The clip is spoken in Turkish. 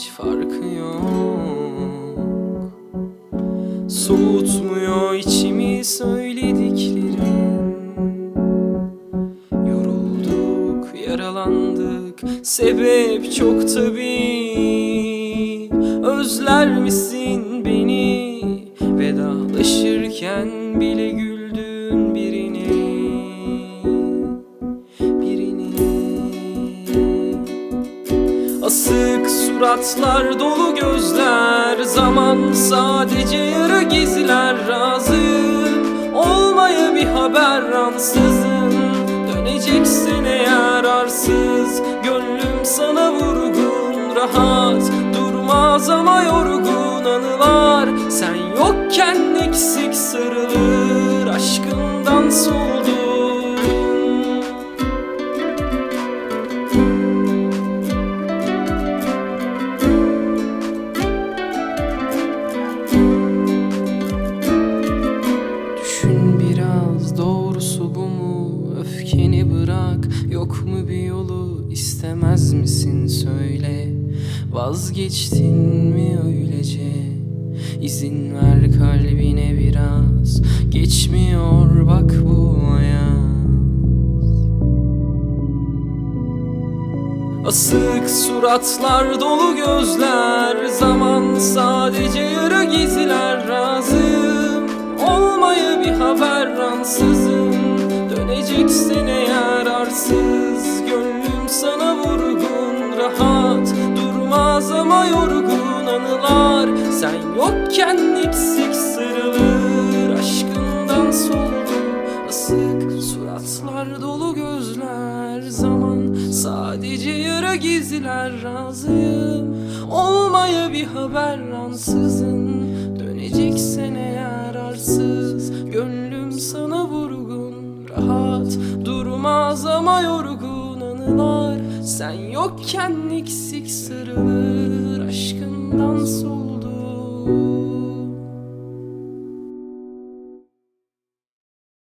hiç farkı yok. Soğutmuyor içimi söylediklerin Yorulduk, yaralandık Sebep çok tabi Özler misin beni? Vedalaşırken bile gül suratlar dolu gözler Zaman sadece yara gizler Razıyım olmaya bir haber ansızın Döneceksin eğer arsız. Gönlüm sana vurgun rahat Durmaz ama yorgun anılar. Sen yokken eksik sarılır Aşkından soldum Öfkeni bırak. Yok mu bir yolu istemez misin? Söyle. Vazgeçtin mi öylece? İzin ver kalbine biraz. Geçmiyor bak bu hayat. Asık suratlar dolu gözler. Zaman sadece yara gizler. Razıyım. Olmaya bir haber ansızın arsız Gönlüm sana vurgun rahat Durmaz ama yorgun anılar. Sen yokken eksik sarılır Aşkından soldum. Asık suratlar dolu gözler Zaman sadece yara gizler. Razıyım olmaya bir haber ansızın rahat Durmaz ama yorgun anılar. Sen yokken eksik sarılır Aşkından soldum